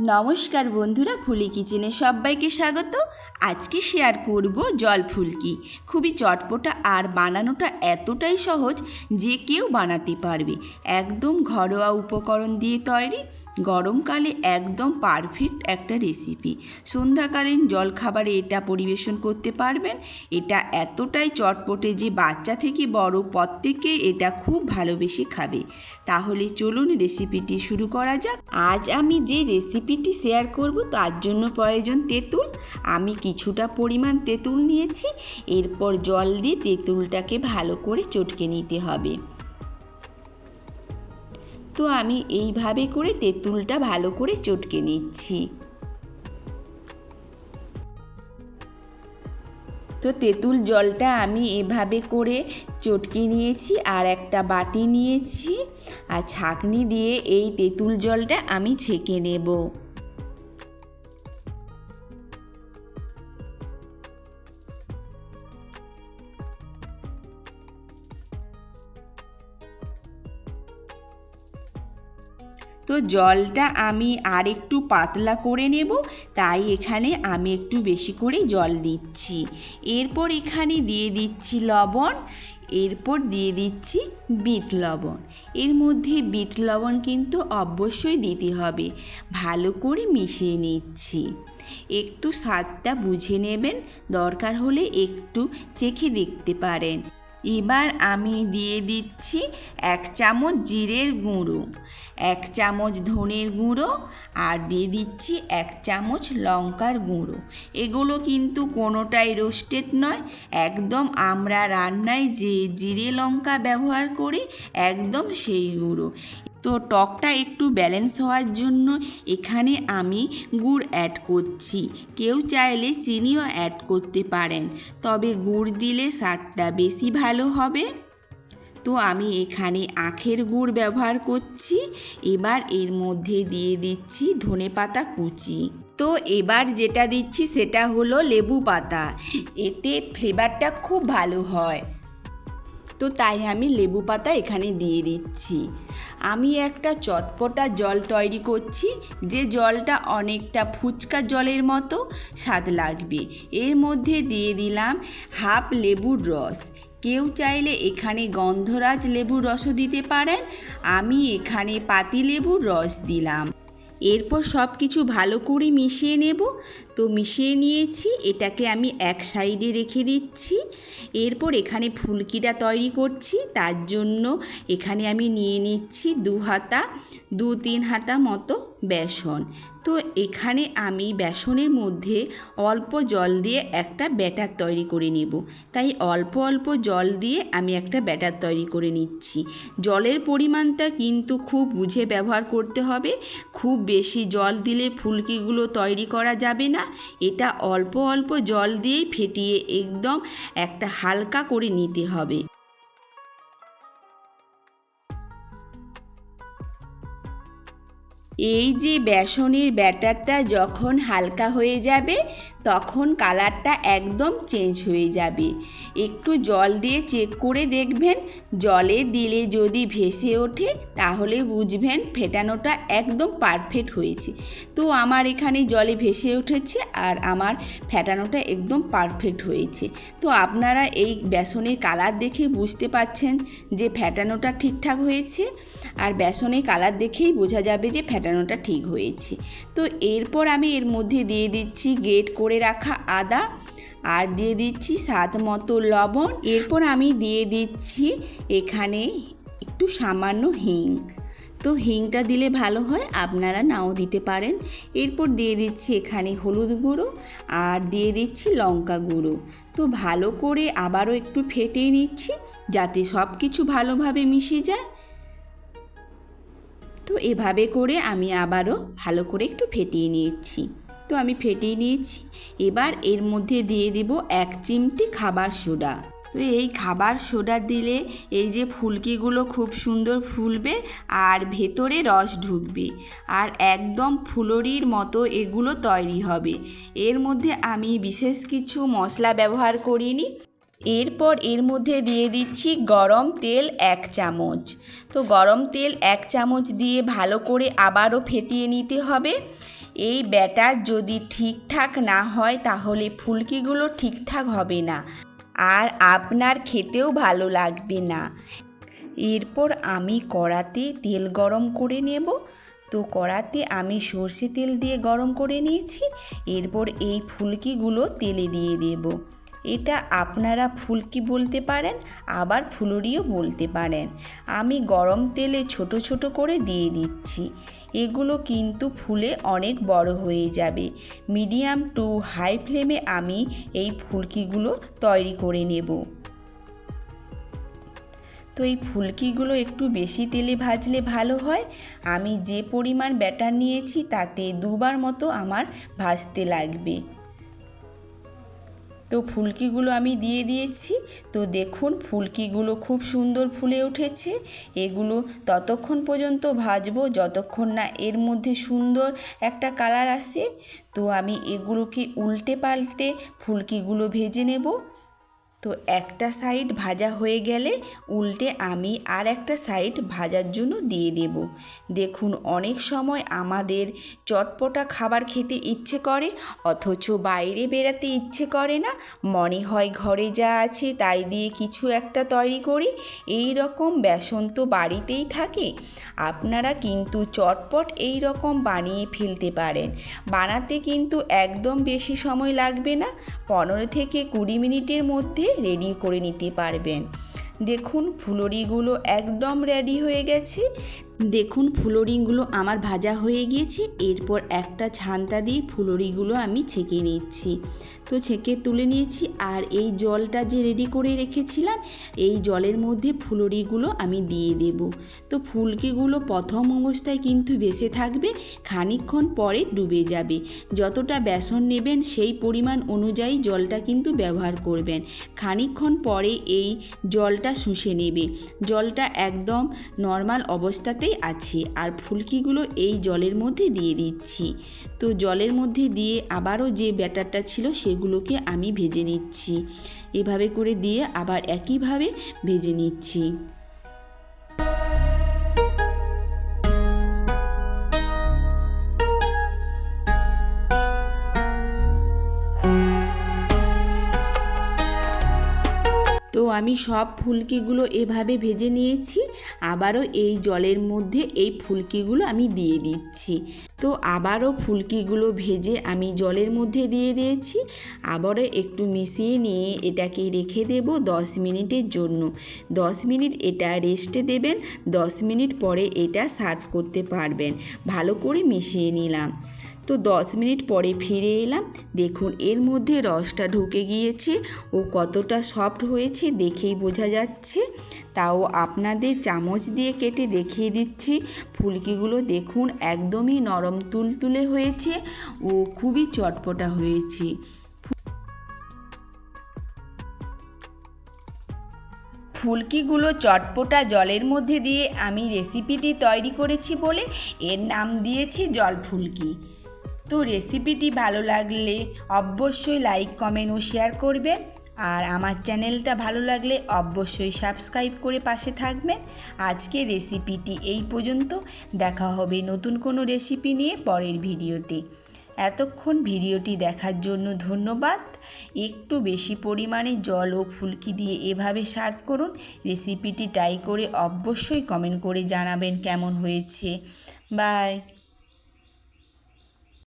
নমস্কার বন্ধুরা, ফুলি কিচেনে সবাইকে স্বাগত। আজকে শেয়ার করব জল ফুলকি। খুবই চটপটা আর বানানোটা এতটাই সহজ যে কেউ বানাতে পারবে। একদম ঘরোয়া উপকরণ দিয়ে তৈরি। গরমকালে একদম পারফেক্ট একটা রেসিপি সন্ধ্যাকালীন জলখাবারে এটা পরিবেশন করতে পারবেন। এটা এতটাই চটপটে যে বাচ্চা থেকে বড় প্রত্যেকে এটা খুব ভালোবেসে খাবে। তাহলে চলুন রেসিপিটি শুরু করা যাক। আজ আমি যে রেসিপিটি শেয়ার করব তার জন্য প্রয়োজন তেঁতুল। আমি কিছুটা পরিমাণ তেঁতুল নিয়েছি। এরপর জল দিয়ে তেঁতুলটাকে ভালো করে চটকে নিতে হবে। তো আমি এইভাবে করে তেঁতুলটা ভালো করে চটকে নিচ্ছি। তো তেঁতুল জলটা আমি এভাবে করে চটকে নিয়েছি আর একটা বাটি নিয়েছি আর ছাঁকনি দিয়ে এই তেঁতুল জলটা আমি ছেঁকে নেব। তো জলটা আমি আর একটু পাতলা করে নেব, তাই এখানে আমি একটু বেশি করে জল দিচ্ছি। এরপর এখানে দিয়ে দিচ্ছি লবণ, এরপর দিয়ে দিচ্ছি বিট লবণ। এর মধ্যে বিট লবণ কিন্তু অবশ্যই দিতে হবে, ভালো করে মিশিয়ে নিচ্ছি। একটু স্বাদটা বুঝে নেবেন, দরকার হলে একটু চেখে দেখতে পারেন। এবার আমি দিয়ে দিচ্ছি এক চামচ জিরের গুঁড়ো, এক চামচ ধনের গুঁড়ো আর দিয়ে দিচ্ছি এক চামচ লঙ্কার গুঁড়ো। এগুলো কিন্তু কোনোটাই রোস্টেড নয়, একদম আমরা রান্নায় যে জিরে লঙ্কা ব্যবহার করি একদম সেই গুঁড়ো। তো টকটা একটু ব্যালেন্স হওয়ার জন্য এখানে আমি গুড় অ্যাড করছি। কেউ চাইলে চিনিও অ্যাড করতে পারেন। তবে গুড় দিলে স্বাদটা বেশি ভালো হবে। তো আমি এখানে আখের গুড় ব্যবহার করছি। এবার এর মধ্যে দিয়ে দিচ্ছি ধনে পাতা কুচি। তো এবার যেটা দিচ্ছি সেটা হলো লেবু পাতা। এতে ফ্লেভারটা খুব ভালো হয়। তো তাই আমি লেবু পাতা এখানে দিয়ে দিচ্ছি। আমি একটা চটপটা জল তৈরি করছি, যে জলটা অনেকটা ফুচকা জলের মতো স্বাদ লাগবে। এর মধ্যে দিয়ে দিলাম হাফ লেবুর রস। কেউ চাইলে এখানে গন্ধরাজ লেবুর রসও দিতে পারেন। আমি এখানে পাতি লেবুর রস দিলাম। এরপর সব কিছু ভালো করে মিশিয়ে নেব। তো মিশিয়ে নিয়েছি, এটাকে আমি এক সাইডে রেখে দিচ্ছি। এরপর এখানে ফুলকিটা তৈরি করছি, তার জন্য এখানে আমি নিয়ে নিচ্ছি দু হাতা, দু তিন হাতা মতো বেসন। তো এখানে আমি বেসনের মধ্যে অল্প জল দিয়ে একটা ব্যাটার তৈরি করে নেব। তাই অল্প অল্প জল দিয়ে আমি একটা ব্যাটার তৈরি করে নিচ্ছি। জলের পরিমাণটা কিন্তু খুব বুঝে ব্যবহার করতে হবে, খুব বেশি জল দিলে ফুলকিগুলো তৈরি করা যাবে না। এটা অল্প অল্প জল দিয়েই ফেটিয়ে একদম একটা হালকা করে নিতে হবে। এই যে বেসনের ব্যাটারটা যখন হালকা হয়ে যাবে, তখন কালারটা একদম চেঞ্জ হয়ে যাবে। একটু জল দিয়ে চেক করে দেখবেন। জলে দিলে যদি ভেসে ওঠে, তাহলে বুঝবেন ফেটানোটা একদম পারফেক্ট হয়েছে। তো আমার এখানে জলে ভেসে উঠেছে আর আমার ফেটানোটা একদম পারফেক্ট হয়েছে। তো আপনারা এই বেসনের কালার দেখে বুঝতে পাচ্ছেন যে ফেটানোটা ঠিকঠাক হয়েছে। আর বেসনে কালার দেখেই বোঝা যাবে যে ফেটানোটা ঠিক হয়েছে। তো এরপর আমি এর মধ্যে দিয়ে দিচ্ছি গেট করে রাখা আদা আর দিয়ে দিচ্ছি স্বাদ মতো লবণ। এরপর আমি দিয়ে দিচ্ছি এখানে একটু সামান্য হিং। তো হিংটা দিলে ভালো হয়, আপনারা নাও দিতে পারেন। এরপর দিয়ে দিচ্ছি এখানে হলুদ গুঁড়ো আর দিয়ে দিচ্ছি লঙ্কা গুঁড়ো। তো ভালো করে আবারও একটু ফেটিয়ে নিচ্ছি যাতে সব কিছু ভালোভাবে মিশে যায়। তো এভাবে করে আমি আবারও ভালো করে একটু ফেটিয়ে নিয়েছি। তো আমি ফেটিয়ে নিয়েছি। এবার এর মধ্যে দিয়ে দিব এক চিমটি খাবার সোডা। তো এই খাবার সোডা দিলে এই যে ফুলকিগুলো খুব সুন্দর ফুলবে আর ভেতরে রস ঢুকবে আর একদম ফুলরির মতো এগুলো তৈরি হবে। এর মধ্যে আমি বিশেষ কিছু মশলা ব্যবহার করিনি। এরপর এর মধ্যে দিয়ে দিচ্ছি গরম তেল এক চামচ। তো গরম তেল এক চামচ দিয়ে ভালো করে আবারও ফেটিয়ে নিতে হবে। এই ব্যাটার যদি ঠিকঠাক না হয় তাহলে ফুলকিগুলো ঠিকঠাক হবে না। আর আপনার খেতেও ভালো লাগবে না। এরপর আমি কড়াতে তেল গরম করে নেব। তো কড়াতে আমি সর্ষে তেল দিয়ে গরম করে নিয়েছি। এরপর এই ফুলকিগুলো তেলে দিয়ে দেব। এটা আপনারা ফুলকি বলতে পারেন, আবার ফুলুরিও বলতে পারেন। আমি গরম তেলে ছোট ছোট করে দিয়ে দিচ্ছি। এগুলো কিন্তু ফুলে অনেক বড় হয়ে যাবে। মিডিয়াম টু হাই ফ্লেমে আমি এই ফুলকিগুলো তৈরি করে নেব। তো এই ফুলকিগুলো একটু বেশি তেলে ভাজলে ভালো হয়। আমি যে পরিমাণ ব্যাটার নিয়েছি তাতে দুবার মতো আমার ভাজতে লাগবে। তো ফুলকিগুলো আমি দিয়ে দিয়েছি। তো দেখুন, ফুলকিগুলো খুব সুন্দর ফুলে উঠেছে। এগুলো ততক্ষণ পর্যন্ত ভাজবো, যতক্ষণ না এর মধ্যে সুন্দর একটা কালার আসে। তো আমি এগুলোকে উল্টে পাল্টে ফুলকিগুলো ভেজে নেব। তো একটা সাইড ভাজা হয়ে গেলে উল্টে আমি আর একটা সাইড ভাজার জন্য দিয়ে দেব। দেখুন অনেক সময় আমাদের চটপটা খাবার খেতে ইচ্ছে করে, অথচ বাইরে বেরাতে ইচ্ছে করে না। মনে হয় ঘরে যা আছে তাই দিয়ে কিছু একটা তৈরি করি। এই রকম বেসন তো বাড়িতেই থাকে। আপনারা কিন্তু চটপট এই রকম বানিয়ে ফেলতে পারেন। বানাতে কিন্তু একদম বেশি সময় লাগবে না। পনেরো থেকে কুড়ি মিনিটের মধ্যে রেডি করে নিতে পারবেন। দেখুন ফুলরিগুলো একদম রেডি হয়ে গেছে। দেখুন ফুলরিগুলো আমার ভাজা হয়ে গিয়েছে, এরপর একটা ছান্তা দিয়ে ফুলরিগুলো আমি ছেঁকে নিচ্ছি। তো ছেঁকে তুলে নিয়েছি, আর এই জলটা যে রেডি করে রেখেছিলাম, এই জলের মধ্যে ফুলরিগুলো আমি দিয়ে দেব। তো ফুলকিগুলো প্রথম অবস্থায় কিন্তু বেঁচে থাকবে, খানিকক্ষণ পরে ডুবে যাবে। যতটা বেসন নেবেন, সেই পরিমাণ অনুযায়ী জলটা কিন্তু ব্যবহার করবেন। খানিকক্ষণ পরে এই জলটা শুষে নেবে। জলটা একদম নর্মাল অবস্থাতেই আছে আর ফুলকিগুলো এই জলের মধ্যে দিয়ে দিচ্ছি। তো জলের মধ্যে দিয়ে আবারও যে ব্যাটারটা ছিল সেগুলোকে আমি ভেজে নিচ্ছি। এভাবে করে দিয়ে আবার একইভাবে ভেজে নিচ্ছি। তো আমি সব ফুলকিগুলো এভাবে ভেজে নিয়েছি, আবারও এই জলের মধ্যে এই ফুলকিগুলো আমি দিয়ে দিচ্ছি। তো আবারও ফুলকিগুলো ভেজে আমি জলের মধ্যে দিয়ে দিয়েছি, আবারও একটু মিশিয়ে নিয়ে এটাকে রেখে দেব দশ মিনিটের জন্য। দশ মিনিট এটা রেস্টে দেবেন, দশ মিনিট পরে এটা সার্ভ করতে পারবেন। ভালো করে মিশিয়ে নিলাম। তো দশ মিনিট পরে ফিরে এলাম। দেখুন, এর মধ্যে রসটা ঢুকে গিয়েছে। ও কতটা সফট হয়েছে দেখেই বোঝা যাচ্ছে। তাও আপনাদের চামচ দিয়ে কেটে দেখিয়ে দিচ্ছি। ফুলকিগুলো দেখুন, একদমই নরম তুলতুলে হয়েছে। ও খুবই চটপটা হয়েছে। ফুলকিগুলো চটপটা জলের মধ্যে দিয়ে আমি রেসিপিটি তৈরি করেছি বলে এর নাম দিয়েছি জল ফুলকি। তো রেসিপিটি ভালো লাগলে অবশ্যই লাইক কমেন্ট ও শেয়ার করবেন। আর আমার চ্যানেলটা ভালো লাগলে অবশ্যই সাবস্ক্রাইব করে পাশে থাকবেন। আজকে রেসিপিটি এই পর্যন্ত। দেখা হবে নতুন কোনো রেসিপি নিয়ে পরের ভিডিওতে এতক্ষণ ভিডিওটি দেখার জন্য ধন্যবাদ। একটু বেশি পরিমাণে জল ও ফুলকি দিয়ে এভাবে সার্ভ করুন। রেসিপিটি ট্রাই করে অবশ্যই কমেন্ট করে জানাবেন কেমন হয়েছে। বাই